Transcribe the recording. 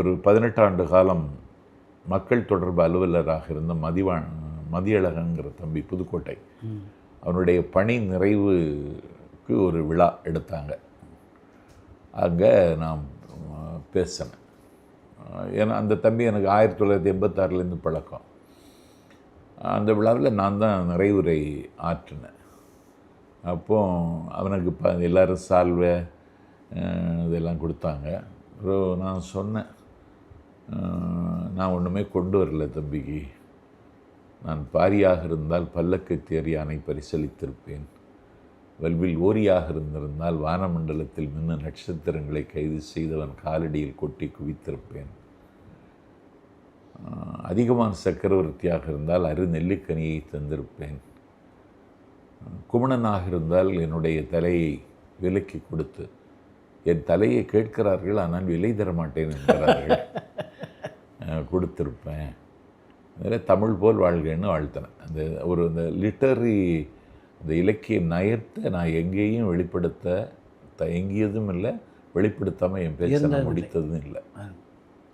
ஒரு பதினெட்டாண்டு காலம் மக்கள் தொடர்பு அலுவலராக இருந்த மதிவா மதியழகங்கிற தம்பி புதுக்கோட்டை. அவனுடைய பணி நிறைவுக்கு ஒரு விழா எடுத்தாங்க. அங்கே நான் பேசினேன். ஏன்னா அந்த தம்பி எனக்கு ஆயிரத்தி தொள்ளாயிரத்தி எண்பத்தாறுலேருந்து பழக்கம். அந்த விழாவில் நான் தான் நிறைவுரை ஆற்றினேன். அப்போ அவனுக்கு இப்போ எல்லோரும் சால்வை இதெல்லாம் கொடுத்தாங்க. அப்புறம் நான் சொன்னேன் நான் ஒன்றுமே கொண்டு வரல தம்பிக்கு. நான் பாரியாக இருந்தால் பல்லக்கு தேறி யானை பரிசளித்திருப்பேன். வல்வில் ஓரியாக இருந்திருந்தால் வானமண்டலத்தில் மின்ன நட்சத்திரங்களை கைது செய்தவன் காலடியில் கொட்டி குவித்திருப்பேன். அதிகமான சக்கரவர்த்தியாக இருந்தால் அரு நெல்லிக்கனியை தந்திருப்பேன். குமணனாக இருந்தால் என்னுடைய தலையை விலக்கி கொடுத்து என் தலையை கேட்கிறார்கள் ஆனால் விலை தர மாட்டேன் என்கிறார்கள். கொடுத்திருப்பேன். அதில் தமிழ் போல் வாழ்கன்னு வாழ்த்தினேன் அந்த ஒரு அந்த லிட்டரி அந்த இலக்கிய நயத்தை நான் எங்கேயும் வெளிப்படுத்த தயங்கியதும் இல்லை வெளிப்படுத்தாமல் என் பேச்சை முடித்ததும் இல்லை.